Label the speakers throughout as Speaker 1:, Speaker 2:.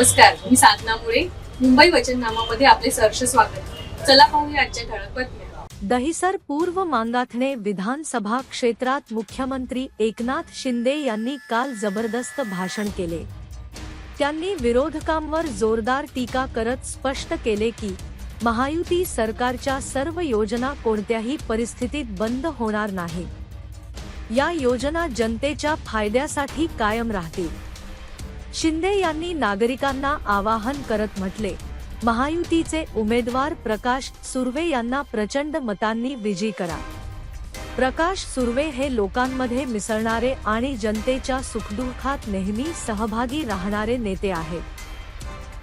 Speaker 1: नमस्कार मी साधना मुळे. मुंबई वचननामामध्ये आपले सहर्ष स्वागत. चला पाहूया आजच्या ठळक बातम्या.
Speaker 2: दहिसर पूर्व मांगाथणे विधानसभा क्षेत्रात मुख्यमंत्री एकनाथ शिंदे यांनी काल जबरदस्त भाषण केले. त्यांनी विरोधकांवर जोरदार टीका करत स्पष्ट केले की महायुती सरकारच्या सर्व योजना कोणत्याही परिस्थितीत बंद होणार नाही. या योजना जनतेच्या फायद्यासाठी कायम राहतील. शिंदे यांनी नागरिकांना आवाहन करत म्हटले महायुतीचे उमेदवार प्रकाश सुर्वे यांना प्रचंड मतांनी विजयी करा. प्रकाश सुर्वे हे लोकांमध्ये मिसळणारे आणि जनतेच्या सुखदुःखात नेहमी सहभागी राहणारे नेते आहेत.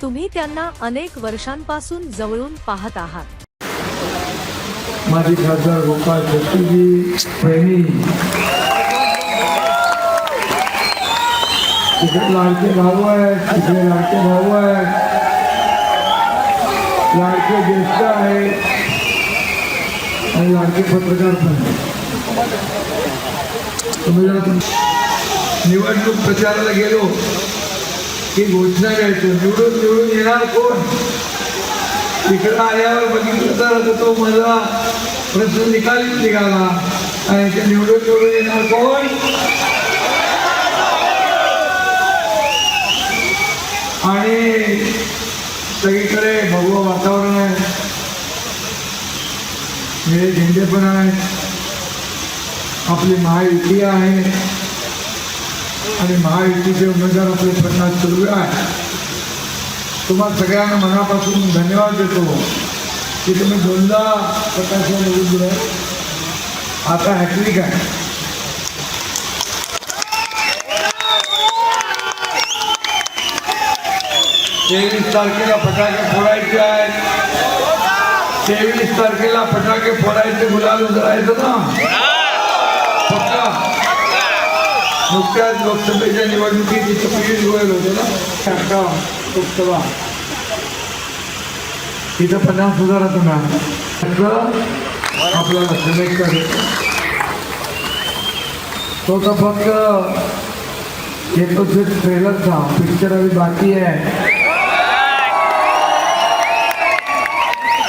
Speaker 2: तुम्ही त्यांना अनेक वर्षांपासून जवळून पाहत आहात.
Speaker 3: माजी खासदार गोपाळ शेट्टीजी तिकडे लाडके भाऊ आहेत तिकडे लाडके भाऊ आहेत लाडके ज्येष्ठ आहेत आणि लाडके पत्रकार पण तुम्ही निवडणूक प्रचाराला गेलो की घोषणा घ्यायचो निवडून निवडून येणार कोण? तिकडं आल्यावर बघितलं तर तो माझा प्रश्न निकालीच निघाला. आणि ते निवडून निवडून येणार कोण? आणि सगळीकडे भगवं वातावरण आहे. निळे झेंडे पण आहेत. आपली महायुती आहे. आणि महायुतीचे उमेदवार आपले प्रकाश सुरू आहे तुम्हाला सगळ्यांना मनापासून धन्यवाद देतो. की तुम्ही दोनदा प्रकाशला निवडून दिलं आता हॅट्रिक आहे. तेवीस तारखेला फटाके फोडायचे आहेत. तेवीस तारखेला फटाके फोडायचे गुलाल उधळायचं ना? नुकत्याच लोकसभेच्या निवडणुकीत इथं पियुष गोयल होते ना? लोकसभा. तिथं पन्नास हजाराचं मिळालं. आपल्याला सिलेक्ट करायचं तो तर फक्त येतो ते ट्रेलरचा पिक्चर अभी बाकी है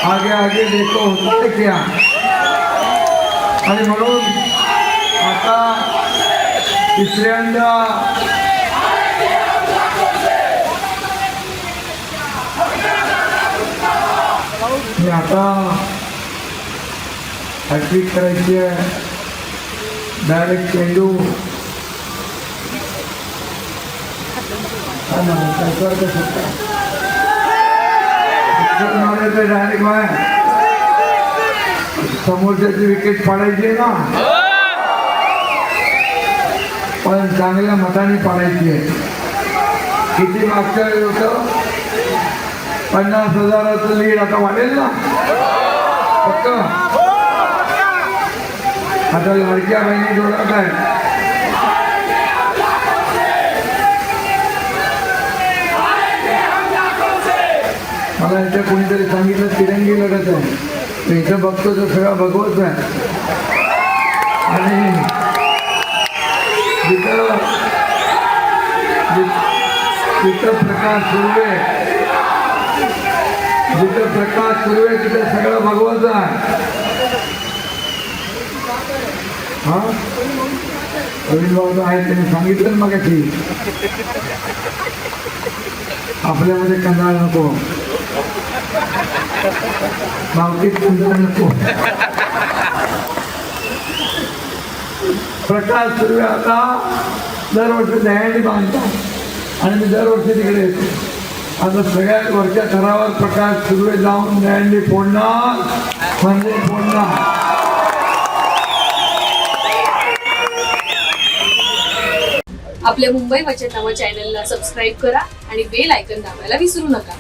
Speaker 3: आगे आगे देखो होता है क्या? आणि म्हणून आता तिसऱ्यांदा मी आता हॅट्रिक करायची आहे. डायरेक्ट चेंडू. हा ना, शकता डायरेक्ट बाय समोरच्याची विकेट पाडायची आहे ना. पण चांगल्या मताने पाडायची आहे. किती मागच्या वेळी होतं? पन्नास हजाराचं लीड आता वाढेल ना. फक्त आता लडक्या बहिणी जोरात आहे मला इथं कोणीतरी सांगितलं तिरंगी लढत आहे. तर इथं बघतो तो सगळा भगवत आहे. आणि तिथं जि- प्रकाश सुर्वे जिथं प्रकाश सुर्वे तिथं सगळं भगवत आहे. हा? रवींद्र बाबा आहे त्यांनी सांगितलं मग आपल्यामध्ये कंटाळ नको. मावतीत नको प्रकाश सुर्वे आता दरवर्षी दह्याने बांधतात आणि मी दरवर्षी तिकडे येतो. आता सगळ्यात वरच्या थरावर प्रकाश सुर्वे जाऊन दह्यांडी फोडणार म्हणजे फोडणार.
Speaker 1: आपल्या मुंबई वचननामा चॅनलला सबस्क्राईब करा आणि बेल आयकन दाबायला विसरू नका.